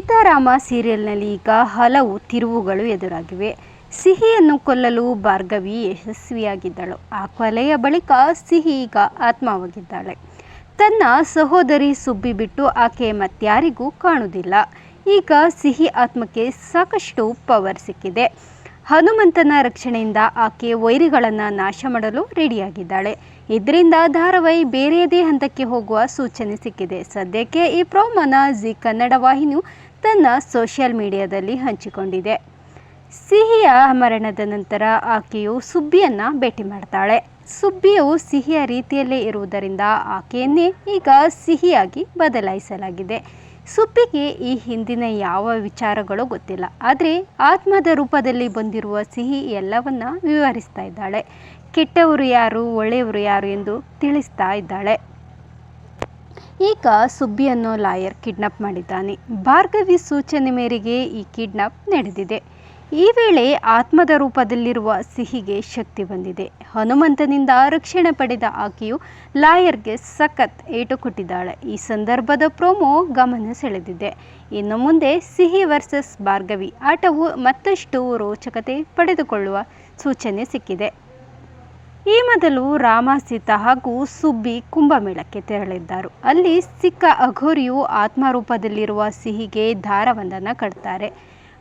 ಸೀತಾರಾಮ ಸೀರಿಯಲ್ನಲ್ಲಿ ಈಗ ಹಲವು ತಿರುವುಗಳು ಎದುರಾಗಿವೆ. ಸಿಹಿಯನ್ನು ಕೊಲ್ಲಲು ಭಾರ್ಗವಿ ಯಶಸ್ವಿಯಾಗಿದ್ದಳು. ಆ ಕೊಲೆಯ ಬಳಿಕ ಸಿಹಿ ಈಗ ಆತ್ಮವಾಗಿದ್ದಾಳೆ. ತನ್ನ ಸಹೋದರಿ ಸುಬ್ಬಿ ಬಿಟ್ಟು ಆಕೆ ಮತ್ಯಾರಿಗೂ ಕಾಣುವುದಿಲ್ಲ. ಈಗ ಸಿಹಿ ಆತ್ಮಕ್ಕೆ ಸಾಕಷ್ಟು ಪವರ್ ಸಿಕ್ಕಿದೆ. ಹನುಮಂತನ ರಕ್ಷಣೆಯಿಂದ ಆಕೆ ವೈರಿಗಳನ್ನು ನಾಶ ಮಾಡಲು ರೆಡಿಯಾಗಿದ್ದಾಳೆ. ಇದರಿಂದ ಧಾರಾವಾಹಿ ಬೇರೆಯದೇ ಹಂತಕ್ಕೆ ಹೋಗುವ ಸೂಚನೆ ಸಿಕ್ಕಿದೆ. ಸದ್ಯಕ್ಕೆ ಈ ಪ್ರೋಮನ ಜಿ ಕನ್ನಡ ವಾಹಿನಿಯು ತನ್ನ ಸೋಷಿಯಲ್ ಮೀಡಿಯಾದಲ್ಲಿ ಹಂಚಿಕೊಂಡಿದೆ. ಸಿಹಿಯ ಮರಣದ ನಂತರ ಆಕೆಯು ಸುಬ್ಬಿಯನ್ನು ಭೇಟಿ ಮಾಡ್ತಾಳೆ. ಸುಬ್ಬಿಯು ಸಿಹಿಯ ರೀತಿಯಲ್ಲೇ ಇರುವುದರಿಂದ ಆಕೆಯನ್ನೇ ಈಗ ಸಿಹಿಯಾಗಿ ಬದಲಾಯಿಸಲಾಗಿದೆ. ಸುಬ್ಬಿಗೆ ಈ ಹಿಂದಿನ ಯಾವ ವಿಚಾರಗಳು ಗೊತ್ತಿಲ್ಲ. ಆದರೆ ಆತ್ಮದ ರೂಪದಲ್ಲಿ ಬಂದಿರುವ ಸಿಹಿ ಎಲ್ಲವನ್ನ ವಿವರಿಸ್ತಾ ಇದ್ದಾಳೆ. ಕೆಟ್ಟವರು ಯಾರು, ಒಳ್ಳೆಯವರು ಯಾರು ಎಂದು ತಿಳಿಸ್ತಾ ಇದ್ದಾಳೆ. ಈಗ ಸುಬ್ಬಿ ಅನ್ನೋ ಲಾಯರ್ ಕಿಡ್ನಾಪ್ ಮಾಡಿದ್ದಾನೆ. ಭಾರ್ಗವಿ ಸೂಚನೆ ಮೇರೆಗೆ ಈ ಕಿಡ್ನಾಪ್ ನಡೆದಿದೆ. ಈ ವೇಳೆ ಆತ್ಮದ ರೂಪದಲ್ಲಿರುವ ಸಿಹಿಗೆ ಶಕ್ತಿ ಬಂದಿದೆ. ಹನುಮಂತನಿಂದ ರಕ್ಷಣೆ ಪಡೆದ ಆಕೆಯು ಲಾಯರ್ಗೆ ಸಖತ್ ಏಟು ಕೊಟ್ಟಿದ್ದಾಳೆ. ಈ ಸಂದರ್ಭದ ಪ್ರೋಮೋ ಗಮನ ಸೆಳೆದಿದೆ. ಇನ್ನು ಮುಂದೆ ಸಿಹಿ ವರ್ಸಸ್ ಭಾರ್ಗವಿ ಆಟವು ಮತ್ತಷ್ಟು ರೋಚಕತೆ ಪಡೆದುಕೊಳ್ಳುವ ಸೂಚನೆ ಸಿಕ್ಕಿದೆ. ಈ ಮೊದಲು ರಾಮ ಸೀತಾ ಹಾಗೂ ಸುಬ್ಬಿ ಕುಂಭಮೇಳಕ್ಕೆ ತೆರಳಿದ್ದರು. ಅಲ್ಲಿ ಸಿಕ್ಕ ಅಘೋರಿಯು ಆತ್ಮರೂಪದಲ್ಲಿರುವ ಸಿಹಿಗೆ ದಾರವೊಂದನ್ನು ಕಟ್ತಾರೆ.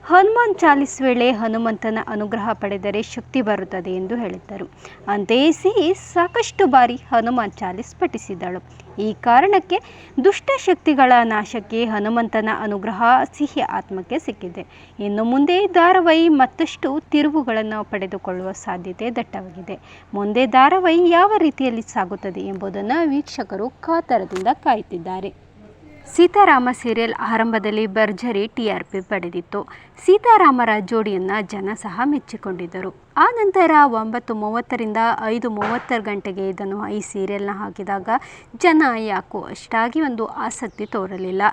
ಹನುಮಾನ್ ಚಾಲಿಸ್ ವೇಳೆ ಹನುಮಂತನ ಅನುಗ್ರಹ ಪಡೆದರೆ ಶಕ್ತಿ ಬರುತ್ತದೆ ಎಂದು ಹೇಳಿದ್ದರು. ಅಂತೆಯೇ ಸಿಹಿ ಸಾಕಷ್ಟು ಬಾರಿ ಹನುಮಾನ್ ಚಾಲಿಸ್ ಪಠಿಸಿದಳು. ಈ ಕಾರಣಕ್ಕೆ ದುಷ್ಟಶಕ್ತಿಗಳ ನಾಶಕ್ಕೆ ಹನುಮಂತನ ಅನುಗ್ರಹ ಸಿಹಿ ಆತ್ಮಕ್ಕೆ ಸಿಕ್ಕಿದೆ. ಇನ್ನು ಮುಂದೆ ಧಾರಾವಾಹಿ ಮತ್ತಷ್ಟು ತಿರುವುಗಳನ್ನು ಪಡೆದುಕೊಳ್ಳುವ ಸಾಧ್ಯತೆ ದಟ್ಟವಾಗಿದೆ. ಮುಂದೆ ಧಾರಾವಾಹಿ ಯಾವ ರೀತಿಯಲ್ಲಿ ಸಾಗುತ್ತದೆ ಎಂಬುದನ್ನು ವೀಕ್ಷಕರು ಕಾತರದಿಂದ ಕಾಯುತ್ತಿದ್ದಾರೆ. ಸೀತಾರಾಮ ಸೀರಿಯಲ್ ಆರಂಭದಲ್ಲಿ ಭರ್ಜರಿ ಟಿ ಆರ್ ಪಿ ಪಡೆದಿತ್ತು. ಸೀತಾರಾಮರ ಜೋಡಿಯನ್ನು ಜನ ಸಹ ಮೆಚ್ಚಿಕೊಂಡಿದ್ದರು. ಆ ನಂತರ ಒಂಬತ್ತು ಮೂವತ್ತರಿಂದ ಐದು ಮೂವತ್ತರ ಗಂಟೆಗೆ ಇದನ್ನು ಈ ಸೀರಿಯಲ್ನ ಹಾಕಿದಾಗ ಜನ ಯಾಕೋ ಅಷ್ಟಾಗಿ ಒಂದು ಆಸಕ್ತಿ ತೋರಲಿಲ್ಲ.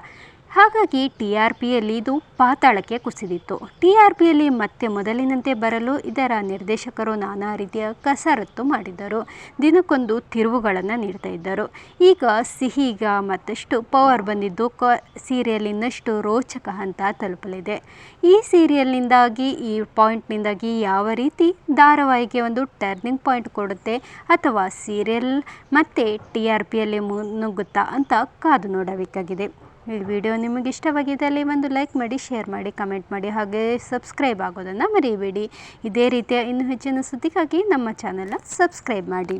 ಹಾಗಾಗಿ ಟಿ ಆರ್ ಪಿಯಲ್ಲಿ ಇದು ಪಾತಾಳಕ್ಕೆ ಕುಸಿದಿತ್ತು. ಟಿ ಆರ್ ಪಿಯಲ್ಲಿ ಮತ್ತೆ ಮೊದಲಿನಂತೆ ಬರಲು ಇದರ ನಿರ್ದೇಶಕರು ನಾನಾ ರೀತಿಯ ಕಸರತ್ತು ಮಾಡಿದ್ದರು ದಿನಕ್ಕೊಂದು ತಿರುವುಗಳನ್ನು ನೀಡ್ತಾ ಇದ್ದರು. ಈಗ ಸಿಹಿಗ ಮತ್ತಷ್ಟು ಪವರ್ ಬಂದಿದ್ದು ಕ ಸೀರಿಯಲ್ ಇನ್ನಷ್ಟು ರೋಚಕ ಹಂತ ತಲುಪಲಿದೆ. ಈ ಸೀರಿಯಲ್ನಿಂದಾಗಿ ಈ ಪಾಯಿಂಟ್ನಿಂದಾಗಿ ಯಾವ ರೀತಿ ಧಾರಾವಾಹಿಗೆ ಒಂದು ಟರ್ನಿಂಗ್ ಪಾಯಿಂಟ್ ಕೊಡುತ್ತೆ ಅಥವಾ ಸೀರಿಯಲ್ ಮತ್ತೆ ಟಿ ಆರ್ ಪಿಯಲ್ಲಿ ಮುನ್ನುಗ್ಗುತ್ತಾ ಅಂತ ಕಾದು ನೋಡಬೇಕಾಗಿದೆ. ಈ ವಿಡಿಯೋ ನಿಮಗೆ ಇಷ್ಟವಾಗಿದ್ದಲ್ಲಿ ಒಂದು ಲೈಕ್ ಮಾಡಿ, ಶೇರ್ ಮಾಡಿ, ಕಮೆಂಟ್ ಮಾಡಿ, ಹಾಗೆ ಸಬ್ಸ್ಕ್ರೈಬ್ ಆಗೋದನ್ನು ಮರೀಬೇಡಿ. ಇದೇ ರೀತಿಯ ಇನ್ನೂ ಹೆಚ್ಚಿನ ಸುದ್ದಿಗಾಗಿ ನಮ್ಮ ಚಾನಲ್ನ ಸಬ್ಸ್ಕ್ರೈಬ್ ಮಾಡಿ.